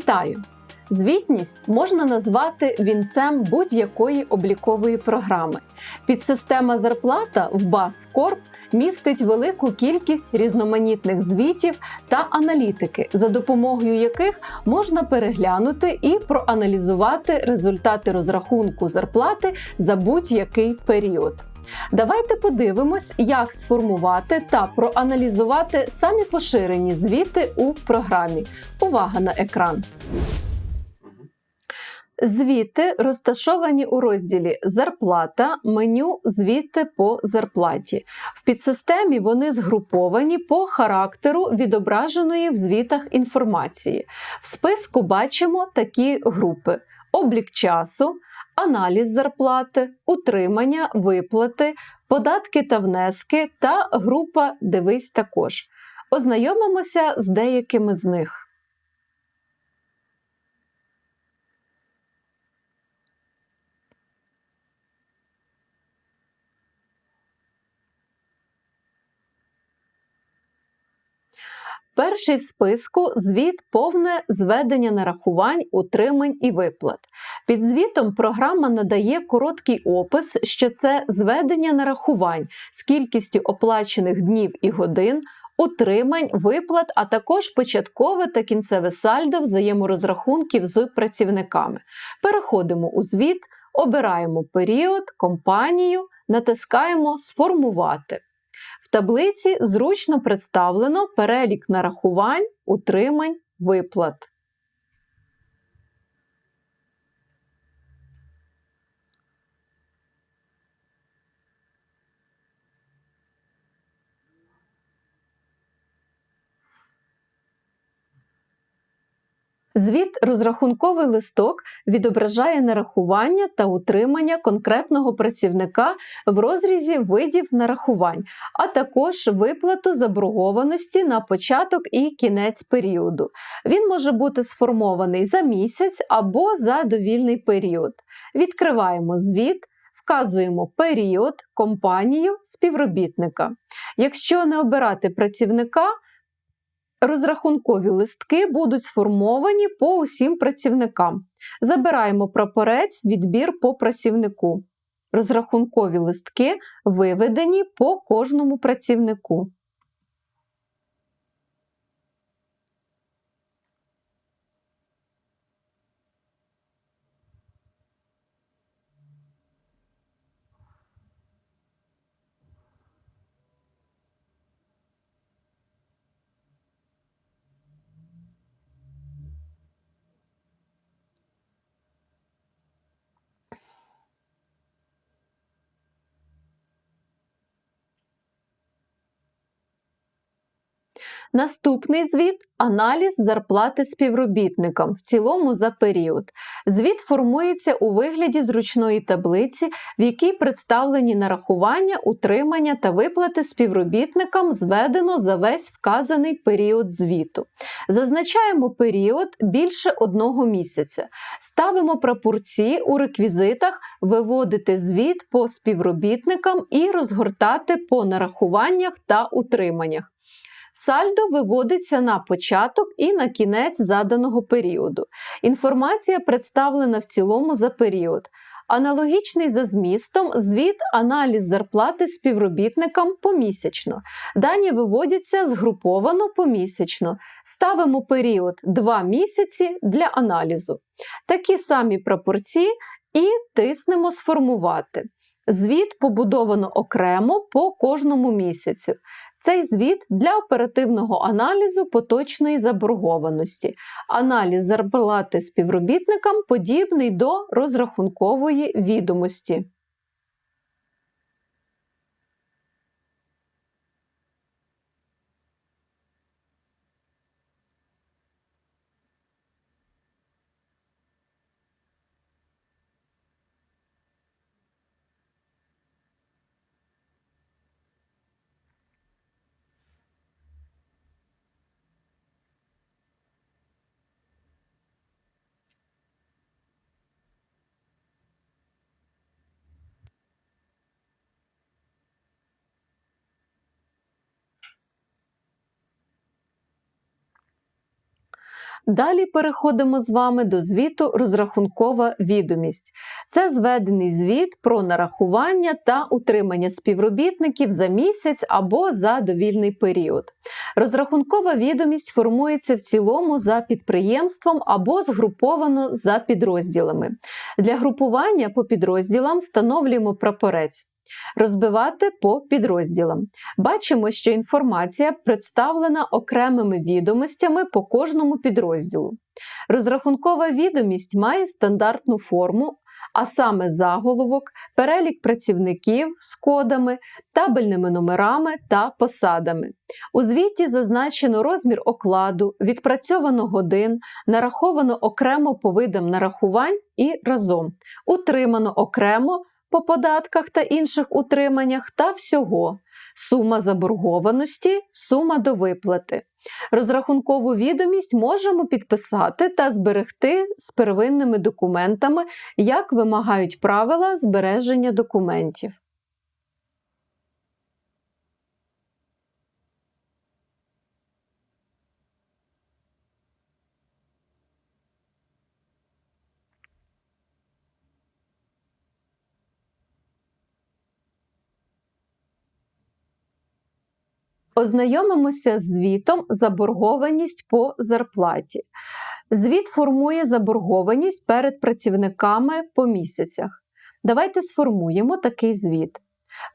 Вітаю! Звітність можна назвати вінцем будь-якої облікової програми. Підсистема зарплата в BAS містить велику кількість різноманітних звітів та аналітики, за допомогою яких можна переглянути і проаналізувати результати розрахунку зарплати за будь-який період. Давайте подивимось, як сформувати та проаналізувати самі поширені звіти у програмі. Увага на екран! Звіти розташовані у розділі Зарплата, меню Звіти по зарплаті. В підсистемі вони згруповані по характеру відображеної в звітах інформації. В списку бачимо такі групи: облік часу, аналіз зарплати, утримання, виплати, податки та внески та група Дивись також. Ознайомимося з деякими з них. Перший в списку звіт повне зведення нарахувань, утримань і виплат. Під звітом програма надає короткий опис, що це зведення нарахувань з кількістю оплачених днів і годин, утримань, виплат, а також початкове та кінцеве сальдо взаєморозрахунків з працівниками. Переходимо у звіт, обираємо період, компанію, натискаємо Сформувати. В таблиці зручно представлено перелік нарахувань, утримань, виплат. Звіт розрахунковий листок відображає нарахування та утримання конкретного працівника в розрізі видів нарахувань, а також виплату заборгованості на початок і кінець періоду. Він може бути сформований за місяць або за довільний період. Відкриваємо звіт. Вказуємо період, компанію, співробітника. Якщо не обирати працівника, Розрахункові листки будуть сформовані по усім працівникам. Забираємо прапорець відбір по працівнику. Розрахункові листки виведені по кожному працівнику. Наступний звіт аналіз зарплати співробітникам в цілому за період. Звіт формується у вигляді зручної таблиці, в якій представлені нарахування, утримання та виплати співробітникам зведено за весь вказаний період звіту. Зазначаємо період більше одного місяця. Ставимо прапорці у реквізитах, виводити звіт по співробітникам і розгортати по нарахуваннях та утриманнях. Сальдо виводиться на початок і на кінець заданого періоду. Інформація представлена в цілому за період. Аналогічний за змістом звіт аналіз зарплати співробітникам помісячно. Дані виводяться згруповано помісячно. Ставимо період 2 місяці для аналізу. Такі самі пропорції і тиснемо Сформувати. Звіт побудовано окремо по кожному місяцю. Цей звіт для оперативного аналізу поточної заборгованості. Аналіз зарплати співробітникам подібний до розрахункової відомості. Далі переходимо з вами до звіту розрахункова відомість. Це зведений звіт про нарахування та утримання співробітників за місяць або за довільний період. Розрахункова відомість формується в цілому за підприємством або згруповано за підрозділами. Для групування по підрозділам встановлюємо прапорець. Розбивати по підрозділам. Бачимо, що інформація представлена окремими відомостями по кожному підрозділу. Розрахункова відомість має стандартну форму, а саме заголовок, перелік працівників з кодами, табельними номерами та посадами. У звіті зазначено розмір окладу, відпрацьовано годин, нараховано окремо по видам нарахувань і разом, утримано окремо по податках та інших утриманнях та всього, сума заборгованості, сума до виплати. Розрахункову відомість можемо підписати та зберегти з первинними документами, як вимагають правила збереження документів. Ознайомимося з звітом заборгованість по зарплаті. Звіт формує заборгованість перед працівниками по місяцях. Давайте сформуємо такий звіт.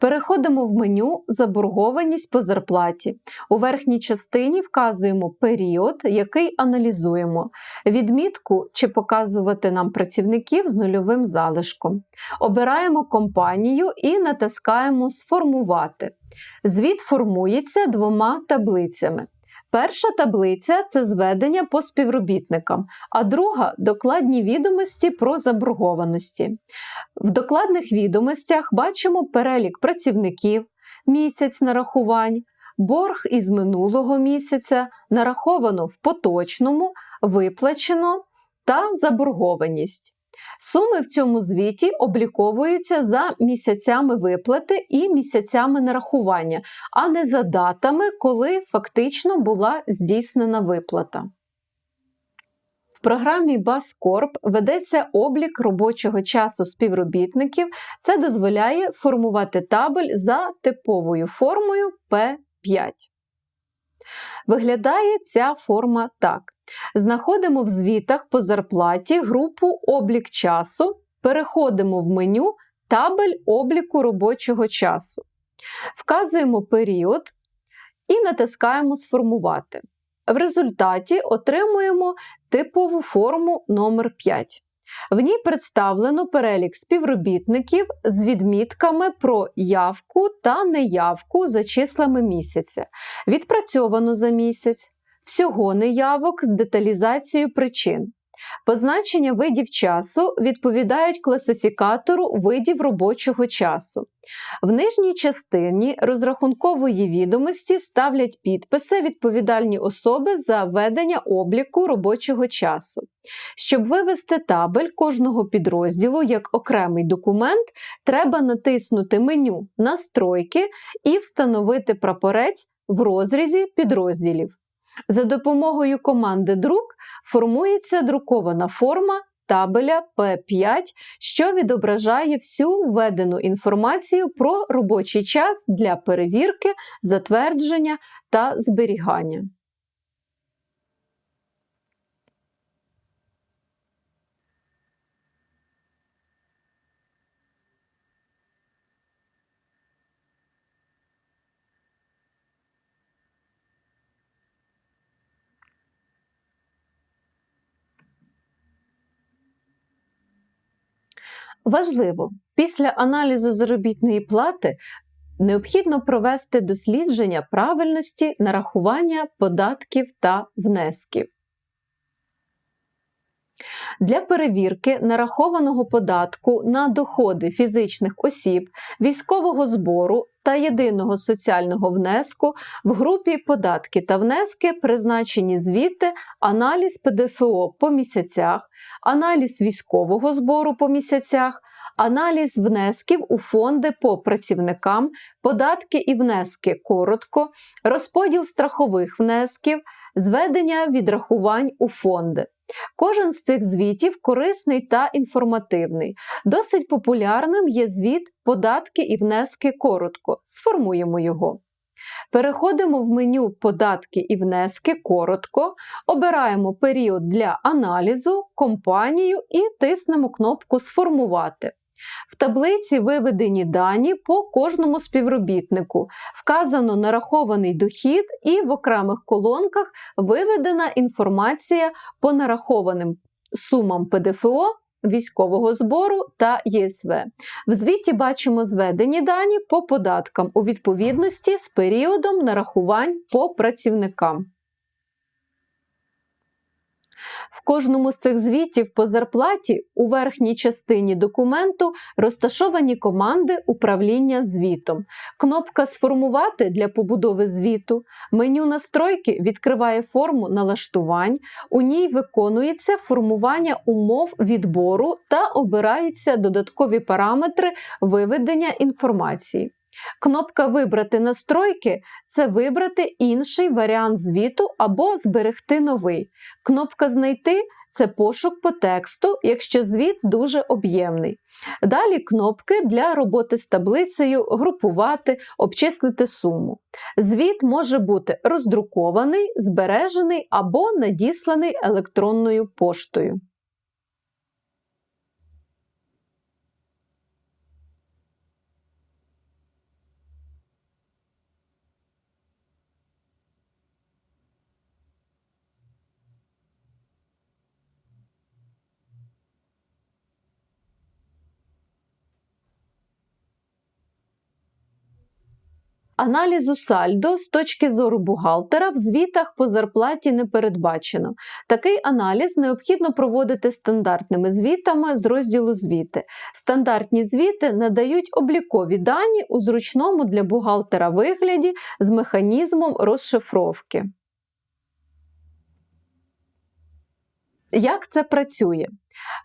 Переходимо в меню Заборгованість по зарплаті. У верхній частині вказуємо період, який аналізуємо, відмітку чи показувати нам працівників з нульовим залишком. Обираємо компанію і натискаємо Сформувати. Звіт формується двома таблицями. Перша таблиця це зведення по співробітникам, а друга докладні відомості про заборгованості. В докладних відомостях бачимо перелік працівників, місяць нарахувань, борг із минулого місяця, нараховано в поточному, виплачено та заборгованість. Суми в цьому звіті обліковуються за місяцями виплати і місяцями нарахування, а не за датами, коли фактично була здійснена виплата. В програмі Баскорп ведеться облік робочого часу співробітників. Це дозволяє формувати табель за типовою формою P5. Виглядає ця форма так. Знаходимо в звітах по зарплаті групу облік часу, переходимо в меню табель обліку робочого часу. Вказуємо період і натискаємо Сформувати. В результаті отримуємо типову форму номер 5 В ній представлено перелік співробітників з відмітками про явку та неявку за числами місяця, відпрацьовано за місяць, всього неявок з деталізацією причин. Позначення видів часу відповідають класифікатору видів робочого часу. В нижній частині розрахункової відомості ставлять підписи відповідальні особи за ведення обліку робочого часу. Щоб вивести табель кожного підрозділу як окремий документ, треба натиснути меню Настройки і встановити прапорець в розрізі підрозділів. За допомогою команди друк формується друкована форма табеля P5, що відображає всю введену інформацію про робочий час для перевірки, затвердження та зберігання. Важливо, після аналізу заробітної плати необхідно провести дослідження правильності нарахування податків та внесків. Для перевірки нарахованого податку на доходи фізичних осіб, військового збору та єдиного соціального внеску в групі податки та внески призначені звіти, аналіз ПДФО по місяцях, аналіз військового збору по місяцях, аналіз внесків у фонди по працівникам, податки і внески коротко, розподіл страхових внесків, зведення відрахувань у фонди. Кожен з цих звітів корисний та інформативний. Досить популярним є звіт податки і внески коротко. Сформуємо його. Переходимо в меню Податки і внески коротко, обираємо період для аналізу, компанію і тиснемо кнопку Сформувати. В таблиці виведені дані по кожному співробітнику, вказано нарахований дохід і в окремих колонках виведена інформація по нарахованим сумам ПДФО, військового збору та ЄСВ. В звіті бачимо зведені дані по податкам у відповідності з періодом нарахувань по працівникам. В кожному з цих звітів по зарплаті у верхній частині документу розташовані команди управління звітом. Кнопка Сформувати для побудови звіту, меню настройки відкриває форму налаштувань, у ній виконується формування умов відбору та обираються додаткові параметри виведення інформації. Кнопка Вибрати настройки це вибрати інший варіант звіту або зберегти новий. Кнопка Знайти це пошук по тексту, якщо звіт дуже об'ємний. Далі кнопки для роботи з таблицею Групувати, обчислити суму. Звіт може бути роздрукований, збережений або надісланий електронною поштою. Аналізу сальдо з точки зору бухгалтера в звітах по зарплаті не передбачено. Такий аналіз необхідно проводити стандартними звітами з розділу звіти. Стандартні звіти надають облікові дані у зручному для бухгалтера вигляді з механізмом розшифровки. Як це працює?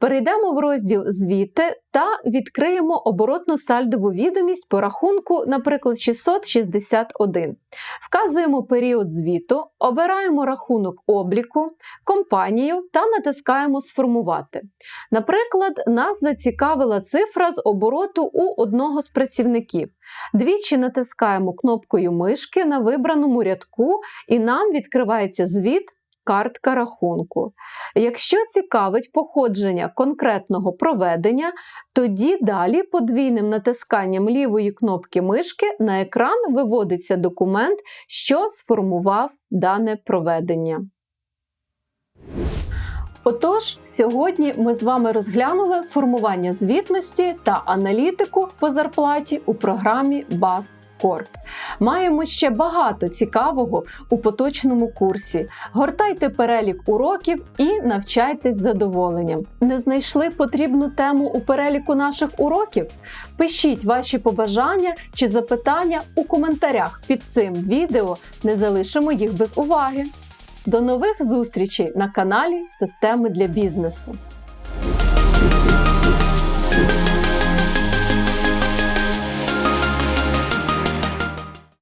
Перейдемо в розділ Звіти та відкриємо оборотно сальдову відомість по рахунку, наприклад, 661. Вказуємо період звіту, обираємо рахунок обліку, компанію та натискаємо Сформувати. Наприклад, нас зацікавила цифра з обороту у одного з працівників. Двічі натискаємо кнопкою мишки на вибраному рядку, і нам відкривається звіт картка рахунку. Якщо цікавить походження конкретного проведення, тоді далі подвійним натисканням лівої кнопки мишки на екран виводиться документ, що сформував дане проведення. Отож, сьогодні ми з вами розглянули формування звітності та аналітику по зарплаті у програмі BAS Корп. Маємо ще багато цікавого у поточному курсі. Гортайте перелік уроків і навчайтесь задоволенням. Не знайшли потрібну тему у переліку наших уроків? Пишіть ваші побажання чи запитання у коментарях під цим відео. Не залишимо їх без уваги. До нових зустрічей на каналі Системи для бізнесу.